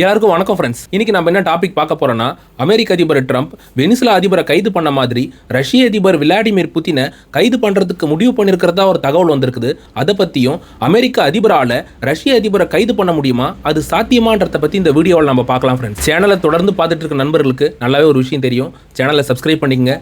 எல்லாருக்கும் வணக்கம் ஃப்ரெண்ட்ஸ் இன்னைக்கு நம்ம என்ன டாபிக் பார்க்க போறோம்னா அமெரிக்க அதிபர் ட்ரம்ப் வெனிசுலா அதிபரை கைது பண்ண மாதிரி ரஷ்ய அதிபர் விளாடிமிர் புதினை கைது பண்றதுக்கு முடிவு பண்ணிருக்கிறதா ஒரு தகவல் வந்திருக்குது. அதை பத்தியும் அமெரிக்க அதிபரால ரஷ்ய அதிபரை கைது பண்ண முடியுமா? அது சாத்தியமான்றத பத்தி இந்த வீடியோவில் நம்ம பார்க்கலாம் ஃப்ரெண்ட்ஸ் சேனலை தொடர்ந்து பார்த்துட்டு இருக்க நண்பர்களுக்கு நல்லாவே ஒரு விஷயம் தெரியும். சேனலை சப்ஸ்கிரைப் பண்ணிக்கங்க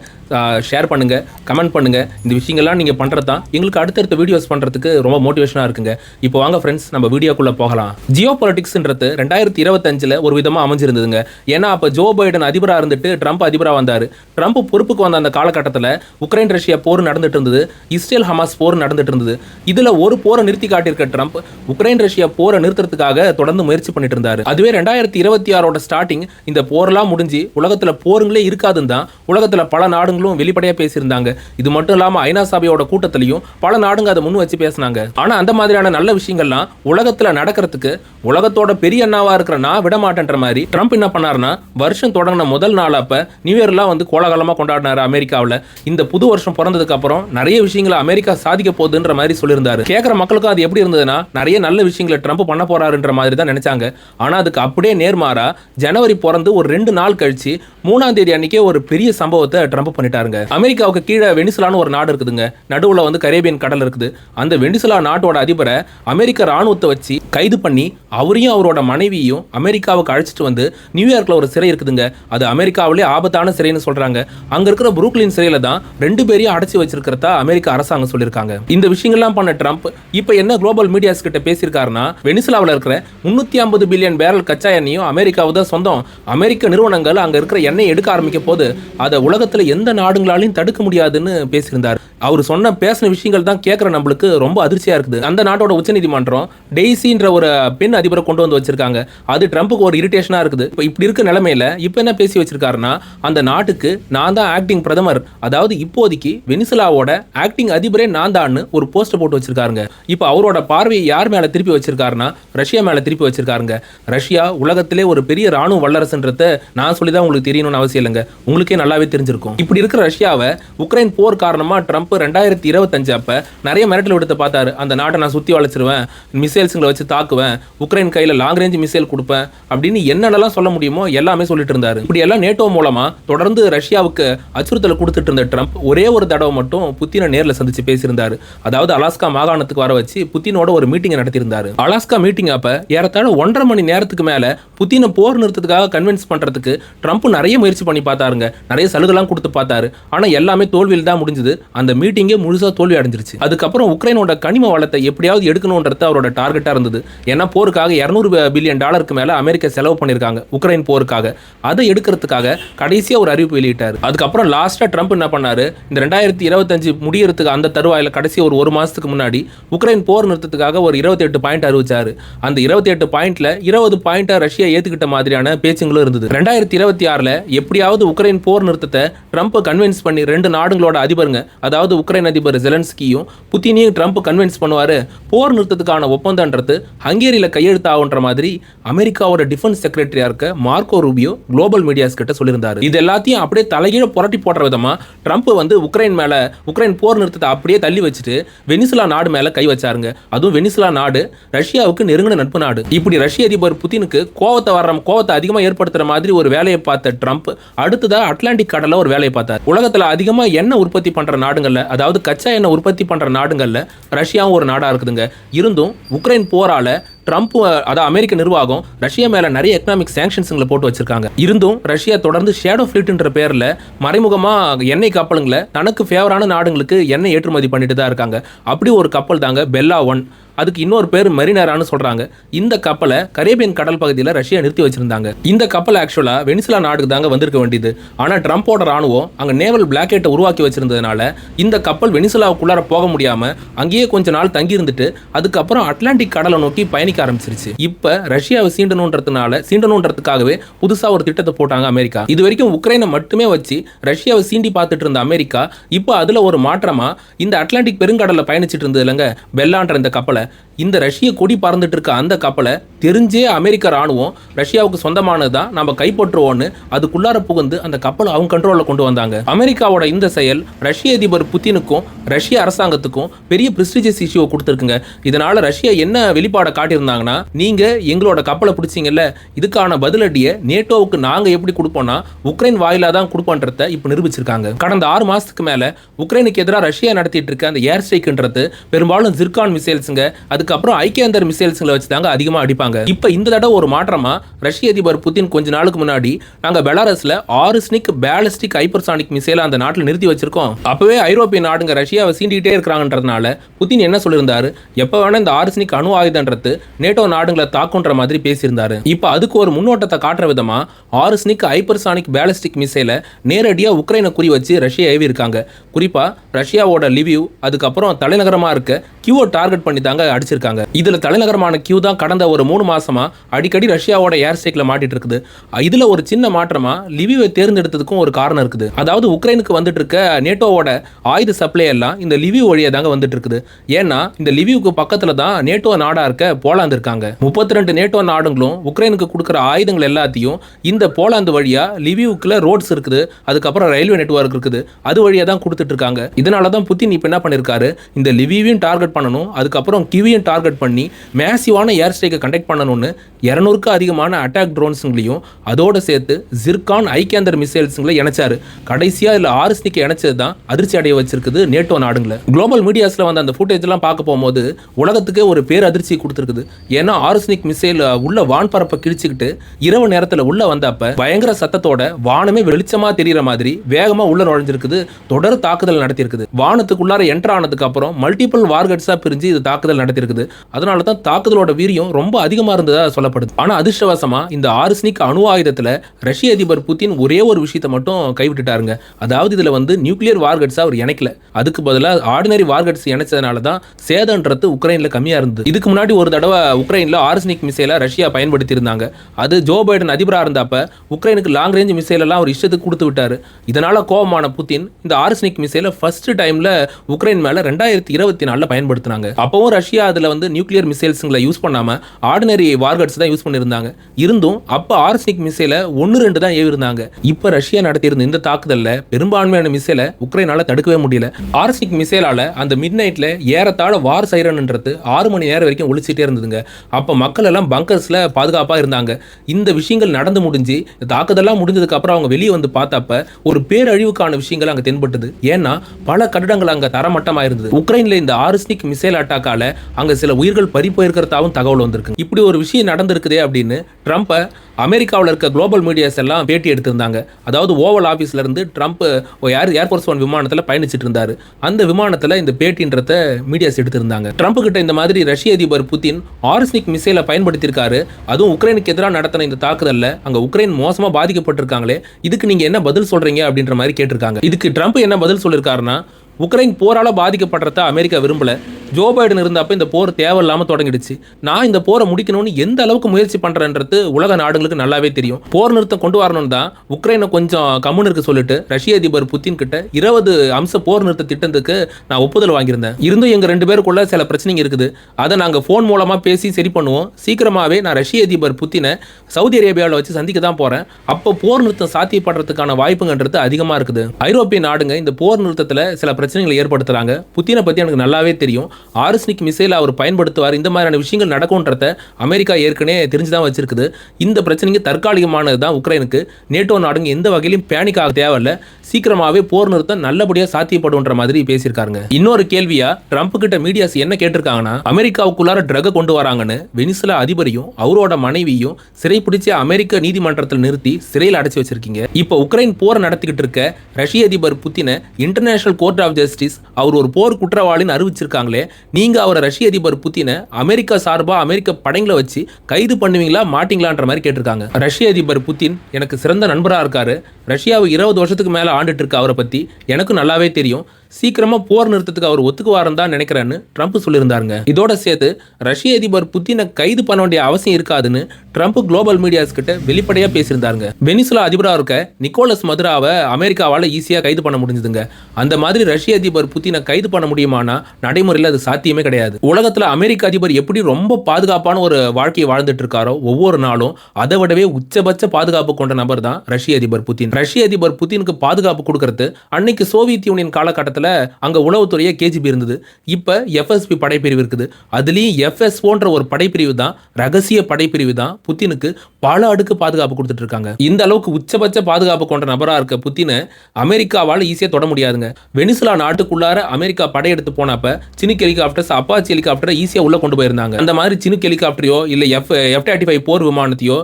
ஷேர் பண்ணுங்க கமெண்ட் பண்ணுங்க. இந்த விஷயங்கள்லாம் நீங்க பண்றது தான். எங்களுக்கு அடுத்தடுத்த வீடியோஸ் பண்றதுக்கு ரொம்ப மோட்டிவேஷனா இருக்குங்க. இப்போ வாங்க ஃப்ரெண்ட்ஸ் நம்ம வீடியோக்குள்ள போகலாம். ஜியோ பாலிட்டிக்ஸ்ன்றது ரெண்டாயிரத்தி இருபத்தஞ்சில் ஒரு விதமாக அமைஞ்சிருந்ததுங்க. ஏன்னா அப்போ ஜோ பைடன் அதிபராக இருந்துட்டு ட்ரம்ப் அதிபராக வந்தார். ட்ரம்ப் பொறுப்புக்கு வந்த அந்த காலகட்டத்தில் உக்ரைன் ரஷ்யா போர் நடந்துட்டு இருந்தது. இஸ்ரேல் ஹமாஸ் போர் நடந்துட்டு இருந்தது. இதில் ஒரு போரை நிறுத்தி காட்டியிருக்க ட்ரம்ப் உக்ரைன் ரஷ்யா போரை நிறுத்துறதுக்காக தொடர்ந்து முயற்சி பண்ணிட்டு இருந்தார். அதுவே ரெண்டாயிரத்தி இருபத்தி ஆறோட ஸ்டார்டிங் இந்த போர்லாம் முடிஞ்சு உலகத்தில் போருங்களே இருக்காதுன்னு தான் உலகத்தில் பல நாடுகளும் வெளிப்படையாக பேசியிருந்தாங்க. இது மட்டும் இல்லாமல் ஐநா சபையோட கூட்டத்திலையும் பல நாடுங்க அதை முன் வச்சு பேசினாங்க. ஆனால் அந்த மாதிரியான நல்ல விஷயங்கள்லாம் உலகத்தில் நடக்கிறதுக்கு உலகத்தோட பெரிய அண்ணாவாக இருக்கிற நான் விட மாட்டேன்ற மாதிரி ட்ரம்ப் என்ன பண்ணாருன்னா வருஷம் தொடங்கின முதல் நாள் அப்போ நியூ இயர்லாம் வந்து கோலாகலமாக கொண்டாடினாரு அமெரிக்காவில். இந்த புது வருஷம் பிறந்ததுக்கு அப்புறம் நிறைய விஷயங்களை அமெரிக்கா சாதிக்க போகுதுன்ற மாதிரி சொல்லியிருந்தாரு. கேட்குற மக்களுக்கும் அது எப்படி இருந்ததுன்னா நிறைய நல்ல விஷயங்களை ட்ரம்ப் பண்ண போறாருன்ற மாதிரி தான் நினைச்சாங்க. ஆனால் அதுக்கு அப்படியே நேர்மாறா ஜனவரி பிறந்து ஒரு ரெண்டு நாள் கழிச்சு மூணாம் தேதி அன்னைக்கே ஒரு பெரிய சம்பவத்தை ட்ரம்ப் பண்ணிட்டாருங்க. அமெரிக்காவுக்கு கீழே வெனிசுலான்னு ஒரு நாடு இருக்குதுங்க. நடுவுல வந்து கரேபியன் கடல் இருக்குது. அந்த வெனிசுலா நாட்டோட அதிபரை அமெரிக்க ராணுவத்தை வச்சு கைது பண்ணி அவரையும் அவரோட மனைவியையும் அமெரிக்காவுக்கு அழைச்சிட்டு வந்து நியூயார்க்கில் ஒரு சிறை இருக்குதுங்க. அது அமெரிக்காவிலே ஆபத்தான சிறைன்னு சொல்கிறாங்க அங்கே இருக்கிற புரூக்லின் சிறையில் தான் ரெண்டு பேரையும் அடைச்சி வச்சிருக்கிறதா அமெரிக்க அரசாங்கம் சொல்லியிருக்காங்க. இந்த விஷயங்கள்லாம் பண்ண ட்ரம்ப் இப்போ என்ன குளோபல் மீடியாஸ் கிட்ட பேசியிருக்காருன்னா வெனிசுலாவில் இருக்கிற முன்னூற்றி ஐம்பது பில்லியன் பேரல் கச்சா எண்ணெயும் அமெரிக்காவு தான் சொந்தம். அமெரிக்க நிறுவனங்கள் அங்கே இருக்கிற எண்ணெய் எடுக்க ஆரம்பிக்க போது அதை உலகத்தில் எந்த நாடுங்களாலையும் தடுக்க முடியாதுன்னு பேசியிருந்தார். அவர் சொன்ன பேசின விஷயங்கள் தான் கேட்குற நம்மளுக்கு ரொம்ப அதிர்ச்சியாக இருக்குது. அந்த நாட்டோட உச்சநீதிமன்றம் டெய்ஸின்ற ஒரு பெண் அதிபரை கொண்டு வந்து வச்சிருக்காங்க. அது ட்ரம்ப்புக்கு ஒரு இரிட்டேஷனாக இருக்குது. இப்போ இப்படி இருக்க நிலமையில இப்போ என்ன பேசி வச்சிருக்காருன்னா அந்த நாட்டுக்கு நான் தான் ஆக்டிங் பிரதமர். அதாவது இப்போதைக்கு வெனிசுலாவோட ஆக்டிங் அதிபரே நான் தான்னு ஒரு போஸ்டர் போட்டு வச்சிருக்காருங்க. இப்போ அவரோட பார்வையை யார் மேலே திருப்பி வச்சிருக்காருன்னா ரஷ்யா மேலே திருப்பி வச்சிருக்காருங்க. ரஷ்யா உலகத்திலே ஒரு பெரிய ராணுவ வல்லரசுன்றத நான் சொல்லி தான் உங்களுக்கு தெரியணும்னு அவசியம் இல்லைங்க. உங்களுக்கே நல்லாவே தெரிஞ்சிருக்கும். இப்படி இருக்கிற ரஷ்யாவை உக்ரைன் போர் காரணமாக ட்ரம்ப் ரெண்டாயிரத்தி இருபத்தஞ்சு அப்ப நிறைய மிரட்டல் விடுத்து பார்த்தாரு. அந்த நாட்டை நான் சுற்றி வளைச்சிருவேன் மிசைல்ஸுங்களை வச்சு தாக்குவேன் உக்ரைன் கையில லாங் ரேஞ்ச் மிசைல் கொடுப்பேன் அப்படின்னு என்னென்னலாம் சொல்ல முடியுமோ எல்லாமே சொல்லிட்டு இருந்தாரு. இப்படி எல்லாம் நேட்டோ மூலமா தொடர்ந்து ரஷ்யாவுக்கு அச்சுறுத்தல் கொடுத்துட்டு இருந்த ட்ரம்ப் ஒரே ஒரு தடவை மட்டும் புத்தினை நேரில் சந்திச்சு பேசியிருந்தாரு. அதாவது அலாஸ்கா மாகாணத்துக்கு வர வச்சு புத்தினோட ஒரு மீட்டிங் நடத்தியிருந்தாரு. அலாஸ்கா மீட்டிங் அப்ப ஏறத்தாழ ஒன்றரை மணி நேரத்துக்கு மேல புத்தினை போர் நிறுத்தத்துக்காக கன்வின்ஸ் பண்றதுக்கு ட்ரம்ப் நிறைய முயற்சி பண்ணி பார்த்தாருங்க. நிறைய சலுகைலாம் கொடுத்து பார்த்தாரு. ஆனா எல்லாமே தோல்வியில் தான் முடிஞ்சது. அந்த மீட்டிங்கே முழுசாக தோல்வி அடைஞ்சிருச்சு. அதுக்கப்புறம் உக்ரைனோட கனிம வளத்தை எப்படியாவது எடுக்கணுன்றது அவரோட டார்கெட்டாக இருந்தது. ஏன்னா போருக்காக இரநூறு பில்லியன் டாலருக்கு மேலே அமெரிக்கா செலவு பண்ணியிருக்காங்க உக்ரைன் போருக்காக. அதை எடுக்கிறதுக்காக கடைசியாக ஒரு அறிவிப்பு வெளியிட்டார். அதுக்கப்புறம் லாஸ்ட்டாக ட்ரம்ப் என்ன பண்ணார்? இந்த ரெண்டாயிரத்தி இருபத்தஞ்சு முடியறதுக்கு அந்த தருவாயில் கடைசி ஒரு ஒரு மாதத்துக்கு முன்னாடி உக்ரைன் போர் நிறுத்தத்துக்காக ஒரு இருபத்தி எட்டு பாயிண்ட் அறிவிச்சார். அந்த இருபத்தி எட்டு பாயிண்ட்ல இருபது பாயிண்டா ரஷ்யா ஏத்துக்கிட்ட மாதிரியான பேச்சுங்களும் இருந்தது. ரெண்டாயிரத்தி இருபத்தி ஆறில் எப்படியாவது உக்ரைன் போர் நிறுத்தத்தை ட்ரம்ப் கன்வின்ஸ் பண்ணி ரெண்டு நாடுகளோட அதிபருங்க அதாவது உக்ரைன் அதிபர் ஜெலன்ஸ்கியும் புத்தினையும் ட்ரம்ப் கன்வின்ஸ் பண்ணுவார். போர் நிறுத்தத்துக்கான ஒப்பந்தன்றது ஹங்கேரியில் கையெழுத்தாகுன்ற மாதிரி அமெரிக்காவோட டிஃபென்ஸ் செக்ரட்டரியாக இருக்க மார்க்கோ ரூபியோ குளோபல் மீடியாஸ் கிட்ட சொல்லியிருந்தார். இது எல்லாத்தையும் அப்படியே தலைகீழ புரட்டி போடுற விதமா ட்ரம்ப் வந்து உக்ரைன் மேல உக்ரைன் போர் நிறுத்தத்தை அப்படியே தள்ளி வச்சுட்டு வெனிசுலா நாடு மேல கை வச்சாருங்க. அதுவும் வெனிசுலா நாடு ரஷ்யாவுக்கு நெருங்கின நட்பு நாடு. இப்படி ரஷ்ய அதிபர் புத்தினுக்கு கோவத்தை வர்ற கோவத்தை அதிகமா ஏற்படுத்துற மாதிரி ஒரு வேலையை பார்த்த ட்ரம்ப் அடுத்ததாக அட்லாண்டிக் கடலில் ஒரு வேலையை பார்த்தார். உலகத்தில் அதிகமாக எண்ணெய் உற்பத்தி பண்ற நாடுகளில் அதாவது கச்சா எண்ணெய் உற்பத்தி பண்ற நாடுகள்ல ரஷ்யாவும் ஒரு நாடா இருக்குதுங்க. இருந்தும் உக்ரைன் போரால ட்ரம்ப் அதாவது அமெரிக்க நிர்வாகம் ரஷ்யா மேல நிறைய எக்கனாமிக் சேங்ஷன்ஸுங்களை போட்டு வச்சிருக்காங்க. இருந்தும் ரஷ்யா தொடர்ந்து ஷேடோ ஃபிளிட்ன்ற பேரில் மறைமுகமா எண்ணெய் கப்பலுங்களை தனக்கு ஃபேவரான நாடுங்களுக்கு எண்ணெய் ஏற்றுமதி பண்ணிட்டு தான் இருக்காங்க. அப்படி ஒரு கப்பல் தாங்க பெல்லா ஒன் அதுக்கு இன்னொரு பேர் மெரினரான்னு சொல்கிறாங்க இந்த கப்பலை கரேபியன் கடல் பகுதியில் ரஷ்யா நிறுத்தி வச்சிருந்தாங்க. இந்த கப்பல் ஆக்சுவலாக வெனிசுலா நாடுக்கு தாங்க வந்திருக்க வேண்டியது. ஆனால் ட்ரம்ப்போட ராணுவம் அங்கே நேவல் பிளாக்கெட்டை உருவாக்கி வச்சிருந்ததுனால இந்த கப்பல் வெனிசுலாவுக்குள்ளார போக முடியாமல் அங்கேயே கொஞ்ச நாள் தங்கி இருந்துட்டு அதுக்கப்புறம் அட்லாண்டிக் கடலை நோக்கி பயணிக்க ஆரம்பிச்சிருச்சு. இப்போ ரஷ்யாவை சீண்டணுன்றதுனால சீண்டணுன்றதுக்காகவே புதுசாக ஒரு திட்டத்தை போட்டாங்க அமெரிக்கா. இது வரைக்கும் உக்ரைனை மட்டுமே வச்சு ரஷ்யாவை சீண்டி பார்த்துட்டு இருந்த அமெரிக்கா இப்போ அதில் ஒரு மாற்றமாக இந்த அட்லாண்டிக் பெருங்கடலில் பயணிச்சிட்டு இருந்தது இல்லைங்க பெல்லான்ற இந்த கப்பலை. இந்த ரஷ்ய கொடி பறந்துட்டு இருக்க அந்த கப்பலை தெரிஞ்சே அமெரிக்க ராணுவம் ரஷ்யாவுக்கு சொந்தமானது தான் நம்ம கைப்பற்றுவோன்னு அதுக்குள்ளார புகுந்து அந்த கப்பலை அவங்க கண்ட்ரோலில் கொண்டு வந்தாங்க. அமெரிக்காவோட இந்த செயல் ரஷ்ய அதிபர் புத்தினுக்கும் ரஷ்ய அரசாங்கத்துக்கும் பெரிய பிரிஸ்டிஜியஸ் இஷ்யூவை கொடுத்துருக்குங்க. இதனால ரஷ்யா என்ன வெளிப்பாடை காட்டியிருந்தாங்கன்னா நீங்க எங்களோட கப்பலை பிடிச்சிங்கல்ல இதுக்கான பதிலடியை நேட்டோவுக்கு நாங்க எப்படி கொடுப்போம்னா உக்ரைன் வாயிலாக தான் கொடுப்போன்றத இப்போ நிரூபிச்சிருக்காங்க. கடந்த ஆறு மாசத்துக்கு மேல உக்ரைனுக்கு எதிராக ரஷ்யா நடத்திட்டு இருக்க அந்த ஏர் ஸ்ட்ரைக்ன்றது பெரும்பாலும் ஜிர்கான் மிசைல்ஸுங்க அதுக்கப்புறம் ஐக்கியந்தர் மிசைல்ஸ்களை வச்சு தாங்க அதிகமாக அடிப்பாங்க. இப்போ இந்த தடவை ஒரு மாற்றமா ரஷ்ய அதிபர் புதின் கொஞ்ச நாளுக்கு முன்னாடி நாங்க பெலாரஸ்ல ஆறு ஸ்னிக் பேலிஸ்டிக் ஹைப்பர்சானிக் மிசைலை அந்த நாட்டில் நிறுத்தி வச்சிருக்கோம். அப்பவே ஐரோப்பிய நாடுங்க ரஷ்யாவை சீண்டிகிட்டே இருக்கிறாங்கன்றதுனால புதின் என்ன சொல்லியிருந்தாரு? எப்போ வேணா இந்த ஆறு ஸ்னிக் அணு ஆயுதன்றது நேட்டோ நாடுகளை தாக்குன்ற மாதிரி பேசியிருந்தாரு. இப்போ அதுக்கு ஒரு முன்னோட்டத்தை காட்டுற விதமா ஆறு ஸ்னிக் ஹைப்பர்சானிக் பேலஸ்டிக் மிசைலை நேரடியாக உக்ரைனை குறி வச்சு ரஷ்யா ஏவி இருக்காங்க குறிப்பா ரஷ்யாவோட லிவியூ அதுக்கப்புறம் தலைநகரமா இருக்க கியூவை டார்கெட் பண்ணி தாங்க அடிச்சிருக்காங்க. இதுல தலைநகரமான கியூ தான் கடந்த ஒரு மூணு மாசமா அடிக்கடி ரஷ்யாவோட ஏர் ஸ்ட்ரைக்ல மாட்டிட்டு இருக்குது இதுல ஒரு சின்ன மாற்றமா லிவியை தேர்ந்தெடுத்ததுக்கும் ஒரு காரணம் இருக்குது. அதாவது உக்ரைனுக்கு வந்துட்டு இருக்க நேட்டோவோட ஆயுத சப்ளை எல்லாம் இந்த லிவியூ வழியா தாங்க வந்துட்டு இருக்குது ஏன்னா இந்த லிவியூக்கு பக்கத்துல தான் நேட்டோ நாடா இருக்க போலாந்து இருக்காங்க. முப்பத்தி ரெண்டு நேட்டோ நாடுகளும் உக்ரைனுக்கு கொடுக்குற ஆயுதங்கள் எல்லாத்தையும் இந்த போலாந்து வழியா லிவியூக்குள்ள ரோட்ஸ் இருக்குது. அதுக்கப்புறம் ரயில்வே நெட்வொர்க் இருக்குது. அது வழியா தான் கொடுத்துட்டு இருக்காங்க இதனால தான் புத்தின் இப்போ என்ன பண்ணிருக்காரு? இந்த லிவியும் டார்கெட் பண்ணணும். அதுக்கப்புறம் கிவியும் டார்கெட் பண்ணி மேசிவான ஏர் ஸ்ட்ரைக்கை கண்டக்ட் பண்ணணும்னு இரநூறுக்கு அதிகமான அட்டாக் ட்ரோன்ஸுங்களையும் அதோட சேர்த்து ஜிர்கான் ஐக்கேந்தர் மிசைல்ஸுங்களை இணைச்சாரு. கடைசியாக இதில் ஆர்எஸ்டிக்கு இணைச்சது தான் அதிர்ச்சி அடைய வச்சிருக்குது நேட்டோ நாடுங்களை. குளோபல் மீடியாஸில் வந்த அந்த ஃபுட்டேஜ்லாம் பார்க்க போகும்போது உலகத்துக்கே ஒரு பேர் அதிர்ச்சி கொடுத்துருக்குது. ஏன்னா ஆர்ஸ்னிக் மிசைல் உள்ள வான்பரப்பை கிழிச்சுக்கிட்டு இரவு நேரத்தில் உள்ள வந்தப்ப பயங்கர சத்தத்தோட வானமே வெளிச்சமா தெரியற மாதிரி வேகமா உள்ள நுழைஞ்சிருக்குது. தொடர் தாக்குதல் நடத்தியிருக்குது. வானத்துக்குள்ளார என்டர் ஆனதுக்கு அப்புறம் மல்டிபிள் வார்கட்ஸா பிரிஞ்சு இது தாக்குதல் நடத்தியிருக்குது அதனால தான் தாக்குதலோட வீரியம் ரொம்ப அதிகமாக இருந்ததாக சொல்லப்படுது. ஆனால் அதிர்ஷ்டவசமாக இந்த ஆறு ஸ்னிக் அணு ஆயுதத்தில் ரஷ்ய அதிபர் புதின் ஒரே ஒரு விஷயத்தை மட்டும் கைவிட்டுட்டாருங்க. அதாவது இதில் வந்து நியூக்ளியர் வார்கட்ஸா அவர் இணைக்கல. அதுக்கு பதிலாக ஆர்டினரி வார்கட்ஸ் இணைச்சதுனால தான் சேதன்றது உக்ரைனில் கம்மியாக இருந்தது. இதுக்கு முன்னாடி ஒரு தடவை உக்ரைனில் ஆர்ஸ்னிக் மிசைலை ரஷ்யா பயன்படுத்தியிருந்தாங்க. அது ஜோ பைடன் அதிபராக இருந்தப்ப உக்ரைனுக்கு லாங் ரேஞ்ச் மிசைலெல்லாம் அவர் இஷ்டத்துக்கு கொடுத்து விட்டார். இதனால் கோபமான புதின் இந்த ஆர்ஸ்னிக் மிசைலை ஃபர்ஸ்ட் டைமில் உக்ரைன் மேலே ரெண்டாயிரத்தி இருபத்தி நாலில் பயன்படுத்தினாங்க. அப்பவும் ரஷ்யா அதில் வந்து நியூக்ளியர் மிசைல்ஸுங்களை யூஸ் பண்ணாமல் ஆர்டினரி வார்கட்ஸ் தான் யூஸ் பண்ணியிருந்தாங்க. இருந்தும் அப்போ ஆர்சனிக் மிசைலை ஒன்று ரெண்டு தான் ஏவிருந்தாங்க. இப்போ ரஷ்யா நடத்தியிருந்த இந்த தாக்குதலில் பெரும்பான்மையான மிசைலை உக்ரைனால் தடுக்கவே முடியல. ஆர்சனிக் மிசைலால் அந்த மிட் நைட்டில் ஏறத்தாழ வார் சைரன்ன்றது ஆறு மணி நேரம் வரைக்கும் ஒழிச்சிட்டே இருந்ததுங்க. அப்போ மக்கள் எல்லாம் பங்கர்ஸில் பாதுகாப்பாக இருந்தாங்க. இந்த விஷயங்கள் நடந்து முடிஞ்சு தாக்குதலாம் முடிஞ்சதுக்கப்புறம் முடிஞ்சதுக்கு அப்புறம் அவங்க வெளியே வந்து பார்த்தப்ப ஒரு பேரழிவுக்கான விஷயங்கள் அங்கே தென்பட்டது. ஏன்னா பல கட்டடங்கள் அங்கே தரமட்டமாக இருந்தது உக்ரைனில் இந்த ஆர்சனிக் மிசைல் அட்டாக்கால அங்க சில உயிர்கள் பறி போயிருக்கிறதாவும் தகவல் வந்திருக்கு. இப்படி ஒரு விஷயம் நடந்திருக்குதே அப்படின்னு ட்ரம்ப்பை அமெரிக்காவில் இருக்க குளோபல் மீடியாஸ் எல்லாம் பேட்டி எடுத்திருந்தாங்க. அதாவது ஓவல் ஆஃபீஸ்லேருந்து ட்ரம்ப் ஏர் ஏர்ஃபோர்ஸ் ஒன் விமானத்தில் பயணிச்சிட்டு இருந்தார். அந்த விமானத்தில் இந்த பேட்டின்றத மீடியாஸ் எடுத்திருந்தாங்க. ட்ரம்ப் கிட்ட இந்த மாதிரி ரஷ்ய அதிபர் புதின் ஆர்ஸ்னிக் மிசைலை பயன்படுத்தியிருக்காரு. அதுவும் உக்ரைனுக்கு எதிராக நடத்தின இந்த தாக்குதல்ல அங்க உக்ரைன் மோசமா பாதிக்கப்பட்டிருக்காங்களே. இதுக்கு நீங்க என்ன பதில் சொல்றீங்க அப்படின்ற மாதிரி கேட்டிருக்காங்க. இதுக்கு ட்ரம்ப் என்ன பதில் சொல்லியிருக்காருன்னா உக்ரைன் போரால் பாதிக்கப்படுறத அமெரிக்கா விரும்பல. ஜோ பைடன் இருந்தப்ப இந்த போர் தேவையில்லாமல் தொடங்கிடுச்சு. நான் இந்த போரை முடிக்கணும்னு எந்த அளவுக்கு முயற்சி பண்ணுறேன்றது உலக நாடுகளுக்கு நல்லாவே தெரியும். போர் நிறுத்தம் கொண்டு வரணும் தான் உக்ரைனை கொஞ்சம் கம்முன்னு இருக்க சொல்லிட்டு ரஷ்ய அதிபர் புத்தின் கிட்ட இருபது அம்ச போர் நிறுத்த திட்டத்துக்கு நான் ஒப்புதல் வாங்கியிருந்தேன். இருந்தும் எங்கள் ரெண்டு பேருக்குள்ள சில பிரச்சனைங்க இருக்குது. அதை நாங்கள் ஃபோன் மூலமாக பேசி சரி பண்ணுவோம். சீக்கிரமாகவே நான் ரஷ்ய அதிபர் புத்தினை சவுதி அரேபியாவில் வச்சு சந்திக்க தான் போகிறேன் அப்போ போர் நிறுத்தம் சாத்தியப்படுறதுக்கான வாய்ப்புங்கன்றது அதிகமாக இருக்குது. ஐரோப்பிய நாடுங்க இந்த போர் நிறுத்தத்தில் சில பிரச்சனைகளை ஏற்படுத்துறாங்க. புத்தினை பற்றி எனக்கு நல்லாவே தெரியும். ஆர்ஸ்னிக் மிசைல் அவர் பயன்படுத்துவார். இந்த மாதிரியான விஷயங்கள் நடக்கும்ன்றத அமெரிக்கா ஏற்கனவே தெரிஞ்சு தான் வச்சிருக்குது. இந்த பிரச்சனைக்கு தற்காலிகமானது தான் உக்ரைனுக்கு. நேட்டோ நாடுங்க எந்த வகையிலும் பேனிக் ஆக தேவையில்ல. சீக்கிரமாவே போர் நிறுத்தம் நல்லபடியா சாத்தியப்படுன்ற மாதிரி பேசியிருக்காங்க இன்னொரு கேள்வியா ட்ரம்ப் கிட்ட மீடியாஸ் என்ன கேட்டிருக்காங்கன்னா அமெரிக்காவுக்குள்ளார ட்ரக கொண்டு வராங்கன்னு வெனிசுலா அதிபரையும் அவரோட மனைவியும் சிறைப்பிடிச்சு அமெரிக்க நீதிமன்றத்தில் நிறுத்தி சிறையில் அடைச்சி வச்சிருக்கீங்க. இப்போ உக்ரைன் போர் நடத்திக்கிட்டு இருக்க ரஷ்ய அதிபர் புத்தினை இன்டர்நேஷனல் கோர்ட் ஆஃப் ஜஸ்டிஸ் அவர் ஒரு போர் குற்றவாளின்னு அறிவிச்சிருக்காங்களே நீங்க அவரை ரஷ்ய அதிபர் புத்தினை அமெரிக்கா சார்பாக அமெரிக்க படைங்களை வச்சு கைது பண்ணுவீங்களா மாட்டிங்களான்ற மாதிரி கேட்டிருக்காங்க. ரஷ்ய அதிபர் புத்தின் எனக்கு சிறந்த நண்பராக இருக்காரு. ரஷ்யாவை இருபது வருஷத்துக்கு மேலே ஆண்டுட்டு இருக்க அவரை பற்றி எனக்கு நல்லாவே தெரியும். சீக்கிரமா போர் நிறுத்தத்துக்கு அவர் ஒத்துக்குவாருன்னு தான் நினைக்கிறேன்னு ட்ரம்ப் சொல்லியிருந்தாருங்க. இதோட சேர்த்து ரஷ்ய அதிபர் புத்தினை கைது பண்ண வேண்டிய அவசியம் இருக்காதுன்னு ட்ரம்ப் குளோபல் மீடியாஸ் கிட்ட வெளிப்படையாக பேசியிருந்தாருங்க. வெனிசுலா அதிபராக இருக்க நிக்கோலஸ் மதுராவை அமெரிக்காவால் ஈஸியாக கைது பண்ண முடிஞ்சதுங்க. அந்த மாதிரி ரஷ்ய அதிபர் புத்தினை கைது பண்ண முடியுமானா நடைமுறையில் அது சாத்தியமே கிடையாது. உலகத்தில் அமெரிக்க அதிபர் எப்படி ரொம்ப பாதுகாப்பான ஒரு வாழ்க்கையை வாழ்ந்துட்டு இருக்காரோ ஒவ்வொரு நாளும் அதை விடவே உச்சபட்ச பாதுகாப்பு கொண்ட நபர் தான் ரஷ்ய அதிபர் புத்தின். ரஷ்ய அதிபர் புத்தினுக்கு பாதுகாப்பு கொடுக்கறது அன்னைக்கு சோவியத் யூனியன் காலகட்டத்தில் அங்கே உளவுத்துறையே கேஜிபி இருந்தது. இப்போ எஃப்எஸ்பி படைப்பிரிவு இருக்குது. அதுலேயும் எஃப்எஸ்ஓன்ற ஒரு படைப்பிரிவு தான் ரகசிய படைப்பிரிவு தான் புத்தினுக்கு பல அடுக்கு பாதுகாப்பு கொடுத்துட்டு இருக்காங்க இந்த அளவுக்கு உச்சபட்ச பாதுகாப்பு கொண்ட நபராக இருக்க புத்தினை அமெரிக்காவால் ஈஸியாக தொட முடியாதுங்க. வெனிசுலா நாட்டுக்குள்ளார அமெரிக்கா படையெடுத்து போனப்ப சினிக் ஹெலிகாப்டர்ஸ் அப்பாச்சி ஹெலிகாப்டரை ஈஸியாக உள்ள கொண்டு போயிருந்தாங்க. அந்த மாதிரி சினுக் ஹெலிகாப்டரையோ இல்லை எஃப் எஃப் தேர்ட்டி ஃபைவ் போர் விமானத்தையோ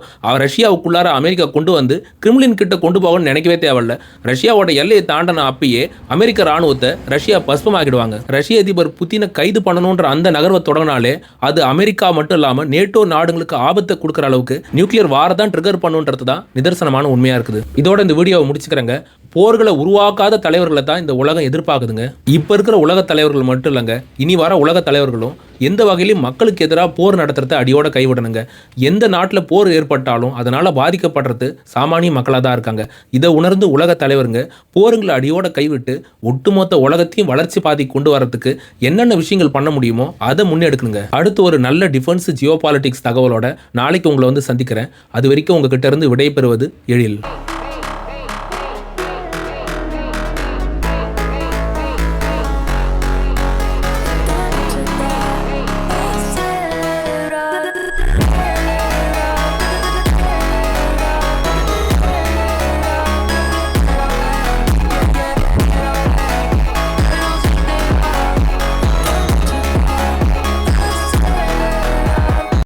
ரஷ்யாவுக்குள்ளார அமெரிக்கா கொண்டு வந்து கிரிம்லின் கிட்ட கொண்டு போகணும்னு நினைக்கவே தேவையில்ல. ரஷ்யாவோட எல்லையை தாண்டின அப்பயே அமெரிக்க ராணுவத்தை ரஷ்யா பஸ்பமாக்கிடுவாங்க. ரஷ்ய அதிபர் புத்தினை கைது பண்ணணுன்ற அந்த நகர்வை தொடங்கினாலே அது அமெரிக்கா மட்டும் இல்லாமல் நேட்டோ நாடுகளுக்கு ஆபத்தை கொடுக்குற அளவுக்கு நியூக்ளியர் வார தான் ட்ரிகர் பண்ணுன்றது தான் நிதர்சனமான உண்மையாக இருக்குது. இதோட இந்த வீடியோவை முடிச்சுக்கிறேங்க. போர்களை உருவாக்காத தலைவர்களை தான் இந்த உலகம் எதிர்பார்க்குதுங்க. இப்போ இருக்கிற உலக தலைவர்கள் மட்டும் இல்லைங்க. இனி வர உலக தலைவர்களும் எந்த வகையிலும் மக்களுக்கு எதிராக போர் நடத்துறத அடியோட கைவிடணுங்க. எந்த நாட்டில் போர் ஏற்பட்டாலும் அதனால் பாதிக்கப்படுறது சாமானிய மக்களாக தான் இருக்காங்க. இதை உணர்ந்து உலக தலைவருங்க போருங்களை அடியோட கைவிட்டு ஒட்டுமொத்த உலகத்தையும் வளர்ச்சி பாதி கொண்டு வரதுக்கு என்னென்ன விஷயங்கள் பண்ண முடியுமோ அதை முன்னெடுக்கணுங்க. அடுத்து ஒரு நல்ல டிஃபென்ஸ் ஜியோ தகவலோட நாளைக்கு உங்களை வந்து சந்திக்கிறேன். அது வரைக்கும் உங்ககிட்ட இருந்து விடைபெறுவது எழில்.